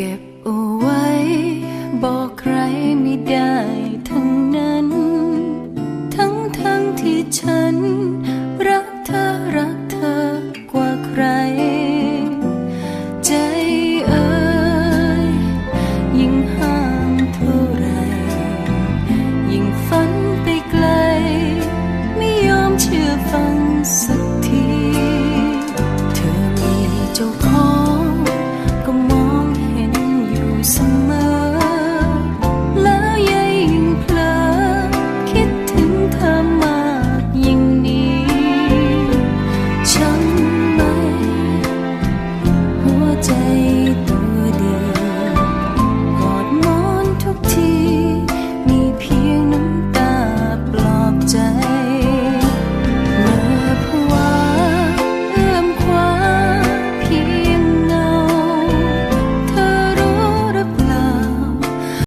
เก็บเอาไว้ บอกใครไม่ได้ทั้งนั้น ทั้งทั้งที่ฉัน รักเธอรักเธอกว่าใคร ใจเอ่ยยิ่งห้ามเท่าไร ยิ่งฝัน day